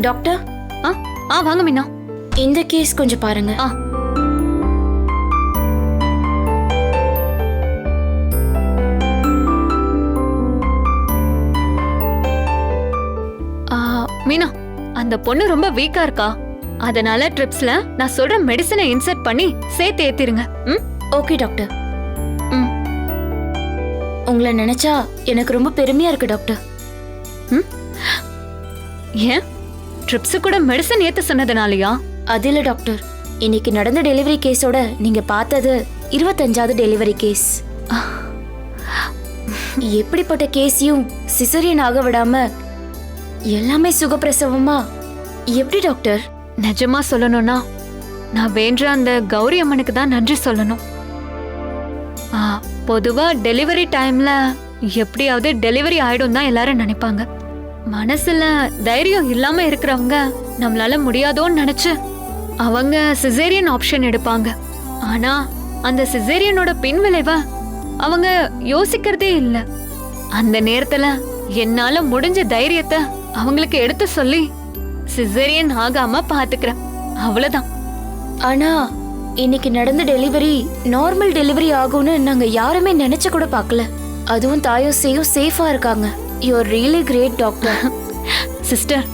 Doctor? ஆ ஆ வாங்க மீனா. இந்த case கொஞ்சம் பாருங்க. ஆ. மீனா அந்த பொண்ணு ரொம்ப வீக்கா இருக்கா? அதனால ட்ரிப்ஸ்ல நான் சொல்ற மெடிசனை இன்சர்ட் பண்ணி சேர்த்து ஏத்திருங்க. ம்? Okay doctor. ம். உங்களை நினைச்சா எனக்கு ரொம்ப பெருமையா இருக்கு டாக்டர். ம்? ஏன்? ட்ரிப்ஸ் கூட மெடிசன் ஏத்த சொன்னதுனாலயா? அது இல்ல டாக்டர். இன்னைக்கு நடந்த டெலிவரி கேஸோட நீங்க பார்த்தது இருபத்தஞ்சாவது டெலிவரி கேஸ். எப்படிப்பட்ட கேஸையும் சிசரியன் ஆக விடாம எல்லாமே சுகப்பிரசவமா? எப்படி டாக்டர்? நிஜமா சொல்லணும்னா நான் வேண்ட அந்த கௌரி அம்மனுக்கு தான் நன்றி சொல்லணும். ஆ, பொதுவா டெலிவரி டைம்ல எப்படியாவது டெலிவரி ஆயிடும் தான் எல்லாரும் நினைப்பாங்க. மனசுல தைரியம் இல்லாம இருக்கிறவங்க நம்மளால முடியாதோன்னு நினைச்சு அவங்க சிசேரியன் ஆப்ஷன் எடுப்பாங்க. ஆனா அந்த சிசேரியனோட பின்விளைவ அவங்க யோசிக்கிறதே இல்ல. அந்த நேரத்துல என்னால முடிஞ்ச தைரியத்தை அவங்களுக்கு எடுத்து சொல்லி சிசேரியன் ஆகாம பாத்துக்கிறேன். அவ்வளவுதான். ஆனா இன்னைக்கு நடந்த டெலிவரி நார்மல் டெலிவரி ஆகும்னு நாங்க யாருமே நினைச்சு கூட பார்க்கல அதுவும் தாயும் சேயும் சேஃபா இருக்காங்க. You are really great doctor sister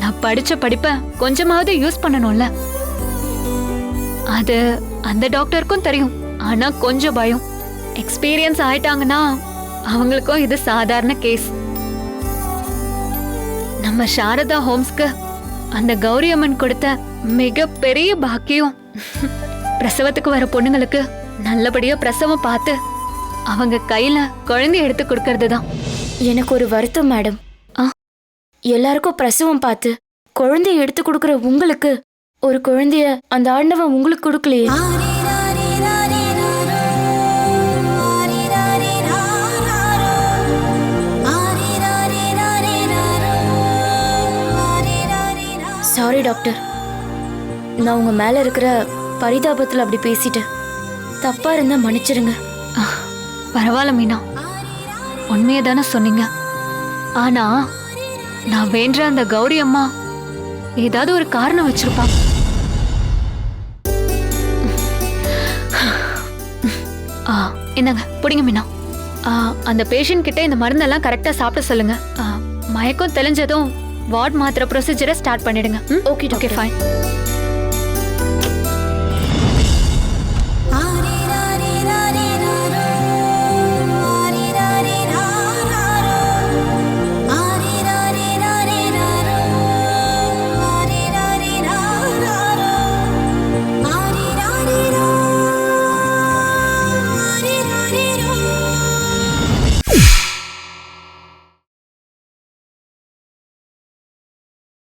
நான் படிச்ச படிப்பை கொஞ்சமாவது யூஸ் பண்ணணும்ல. அது அந்த டாக்டருக்கும் தெரியும். ஆனால் கொஞ்சம் பயம். எக்ஸ்பீரியன்ஸ் ஆயிட்டாங்கன்னா அவங்களுக்கும் இது சாதாரண கேஸ் நம்ம சாரதா ஹோம்ஸ்க்கு அந்த கௌரி அம்மன் கொடுத்த மிகப்பெரிய பாக்கியம். பிரசவத்துக்கு வர பொண்ணுங்களுக்கு நல்லபடியா பிரசவம் பார்த்து அவங்க கையில குழந்தை எடுத்து கொடுக்கறது தான் எனக்கு ஒரு வருத்தம் மேடம். ஆ. எல்லாருக்கும் பிரசவம் பார்த்து குழந்தைய எடுத்து கொடுக்குற உங்களுக்கு ஒரு குழந்தைய அந்த ஆண்டவன் உங்களுக்கு கொடுக்கலையே. சாரி டாக்டர் நான் உங்க மேல இருக்கிற பரிதாபத்துல அப்படி பேசிட்டேன். தப்பா இருந்தா மன்னிச்சிடுங்க பரவாயில்ல மீனா. உண்மையை தானே சொன்னீங்க. ஆனா நான் வேண்ட அந்த கௌரி அம்மா ஏதாவது ஒரு காரணம் வச்சிருப்பா. ஆ என்னங்க பிடிங்க மீனா. அந்த பேஷண்ட் கிட்ட இந்த மருந்தெல்லாம் கரெக்டா சாப்பிட சொல்லுங்க. மயக்கம் தெளிஞ்சதும் வார்ட் மாத்திர ப்ரொசீஜரை ஸ்டார்ட் பண்ணிடுங்க. Okay doctor. ஃபைன்